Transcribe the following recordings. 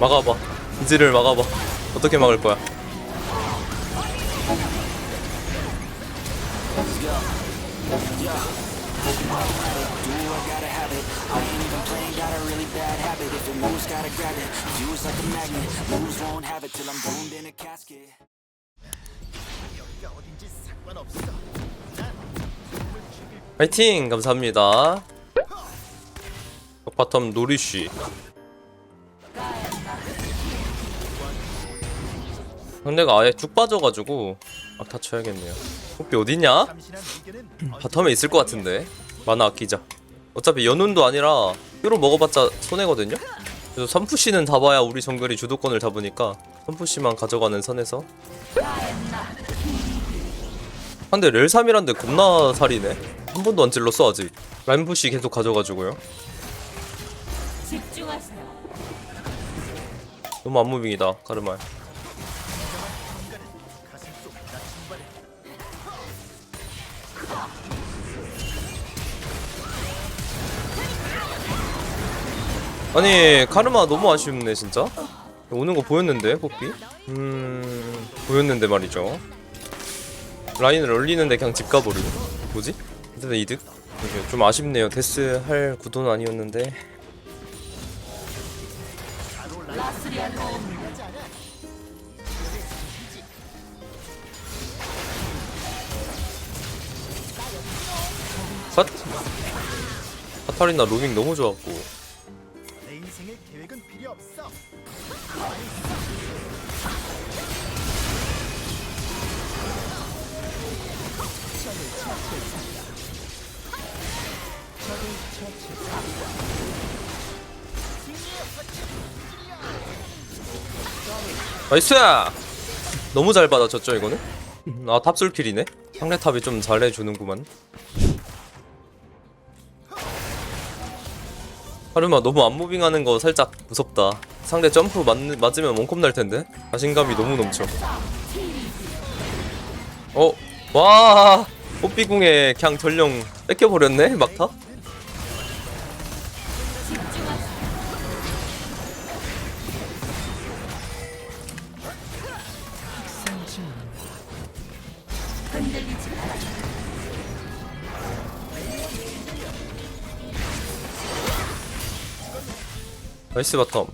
막아봐. 이즈를 막아봐. 어떻게 막을 거야? 파이팅! 감사합니다. 바텀 노리쉬 상대가 아예 쭉 빠져가지고 아 다쳐야겠네요. 호피 어딨냐? 바텀에 있을 것 같은데. 만화 아끼자. 어차피 연운도 아니라 뾰로 먹어봤자 손해거든요? 그래서 선푸시는 다 봐야 우리 정글이 주도권을 잡으니까 선푸시만 가져가는 선에서. 근데 렐3이란데 겁나 살이네. 한 번도 안 찔렀어 아직. 라인푸시 계속 가져가지고요. 너무 안무빙이다 가르말 아니 카르마 너무 아쉽네 진짜. 오는 거 보였는데 뽑기 음 보였는데 말이죠. 라인을 올리는데 그냥 집 가버리고. 뭐지? 일단 이득? 좀 아쉽네요. 데스 할 구도는 아니었는데. 컷 카타리나 로밍 너무 좋았고 계획은 필요 없어. 나이스! 너무 잘 받아쳤죠 이거는? 아 탑술킬이네? 상대 탑이 좀 잘해주는구만 하루마 너무 안무빙하는 거 살짝 무섭다 상대 점프 맞, 맞으면 원컵 날 텐데 자신감이 너무 넘쳐 어? 와 뽀삐궁에 그냥 전령 뺏겨버렸네 막타? 나이스 바텀.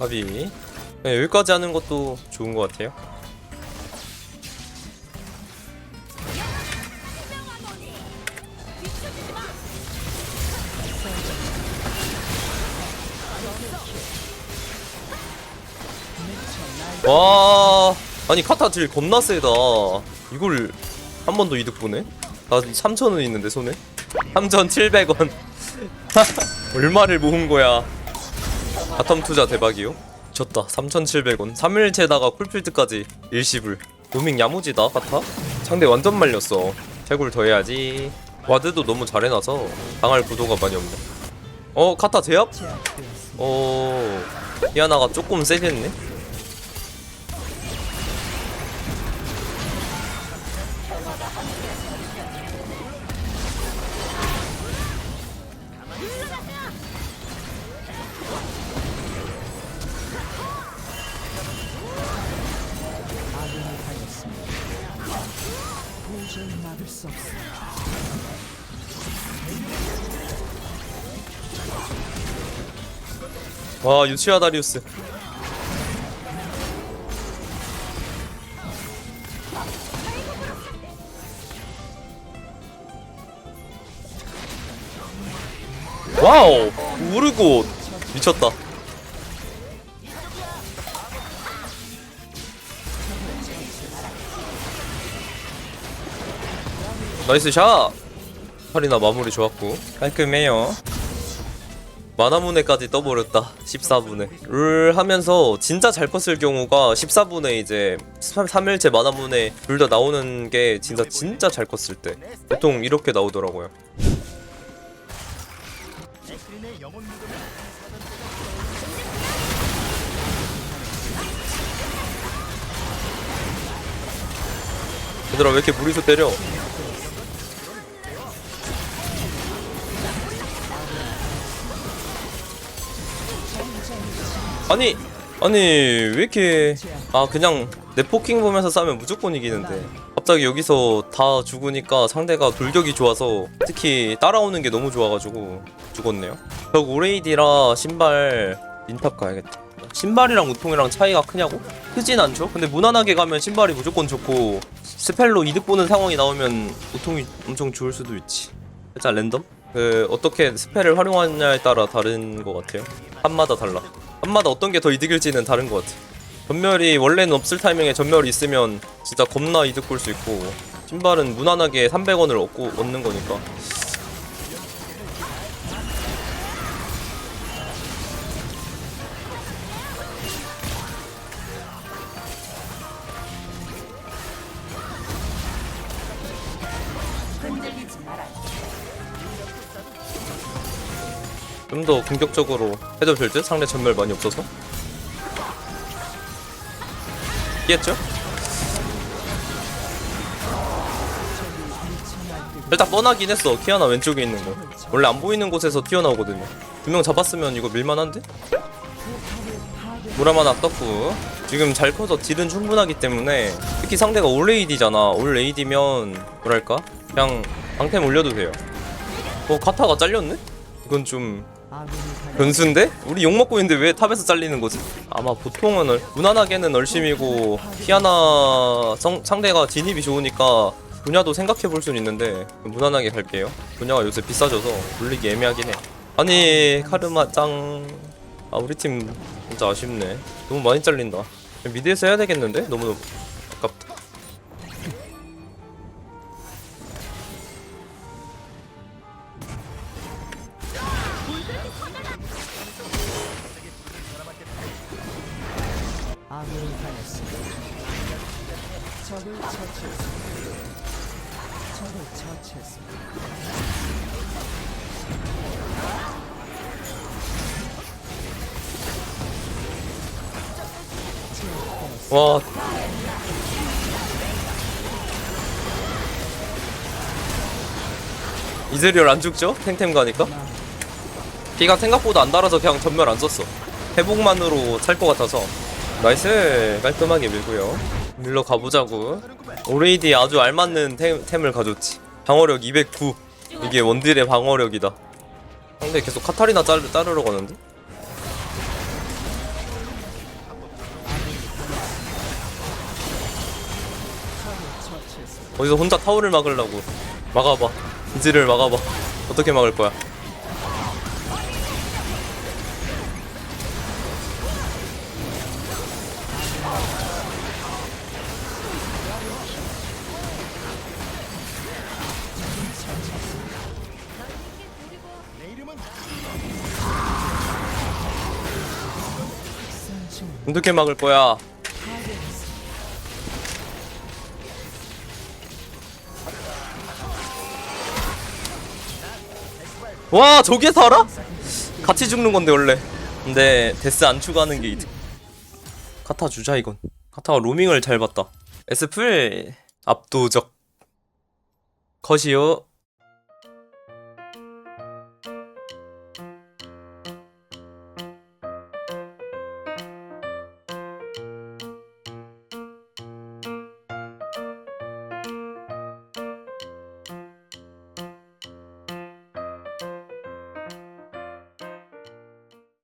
바비 네, 여기까지 하는 것도 좋은 것 같아요 와 아니 카타 딜 겁나 세다. 이걸 한 번 더 이득 보네? 나 3천원 있는데 손에? 3,700원. 얼마를 모은 거야? 바텀 투자 대박이요? 졌다. 3,700원. 3일째다가 쿨필드까지 일시불. 로밍 야무지다 같아? 상대 완전 말렸어. 채굴 더 해야지. 와드도 너무 잘 해놔서 당할 구도가 많이 없네. 어 카타 제압? 어... 디아나가 조금 세겠네? 와 유치아 다리우스. 와우 우르고 미쳤다 나이스 샷! 팔이나 마무리 좋았고. 깔끔해요. 만화문에까지 떠버렸다. 14분에. 룰 하면서 진짜 잘 컸을 경우가 14분에 이제 3일째 만화문에 둘 다 나오는 게 진짜 진짜 잘 컸을 때. 보통 이렇게 나오더라고요. 얘들아 왜 이렇게 무리수 때려 아니 아니 왜 이렇게 아 그냥 넷포킹 보면서 싸면 무조건 이기는데. 갑자기 여기서 다 죽으니까 상대가 돌격이 좋아서 특히 따라오는 게 너무 좋아가지고 죽었네요. 저 오레이디라 신발 인탑 가야겠다. 신발이랑 우통이랑 차이가 크냐고? 크진 않죠? 근데 무난하게 가면 신발이 무조건 좋고 스펠로 이득 보는 상황이 나오면 우통이 엄청 좋을 수도 있지. 일단 랜덤? 그 어떻게 스펠을 활용하냐에 따라 다른 것 같아요. 한마다 달라 한마다 어떤 게 더 이득일지는 다른 것 같아. 전멸이 원래는 없을 타이밍에 전멸이 있으면 진짜 겁나 이득 볼 수 있고 신발은 무난하게 300원을 얻고 얻는 거니까 좀 더 공격적으로 해도 될 듯? 상대 전멸 많이 없어서 이해했죠? 일단 뻔하긴 했어 키아나 왼쪽에 있는 거 원래 안 보이는 곳에서 튀어나오거든요 두명 잡았으면 이거 밀만한데? 무라마나 떴고 지금 잘 커서 딜은 충분하기 때문에 특히 상대가 올 AD잖아 올 AD면 뭐랄까 그냥 방템 올려도 돼요 어 카타가 잘렸네? 이건 좀 변수인데? 우리 욕먹고 있는데 왜 탑에서 잘리는 거지? 아마 보통은 얼- 무난하게는 얼심이고 피아나 성, 상대가 진입이 좋으니까 분야도 생각해 볼 수는 있는데 무난하게 갈게요 분야가 요새 비싸져서 돌리기 애매하긴 해 아니 카르마 짱아 우리 팀 진짜 아쉽네 너무 많이 잘린다 미드에서 해야 되겠는데? 너무 적을 처치했습니다. 적을 처치했습니다. 와 이즈리얼 안 죽죠? 탱템 가니까 피가 생각보다 안 달아서 그냥 전멸 안 썼어 회복만으로 찰 것 같아서 나이스. 깔끔하게 밀고요. 밀러 가보자고. 오레이디 아주 알맞는 템, 템을 가졌지. 방어력 209 이게 원딜의 방어력이다. 상대 계속 카타리나 짤, 자르러 가는데? 어디서 혼자 타워를 막으려고. 막아봐. 이즈를 막아봐. 어떻게 막을 거야 어떻게 막을 거야? 와 저게 살아? 같이 죽는 건데 원래. 근데 데스 안 추가하는 게 이득. 카타 주자 이건. 카타가 로밍을 잘 봤다. 에스플 압도적. 컷이요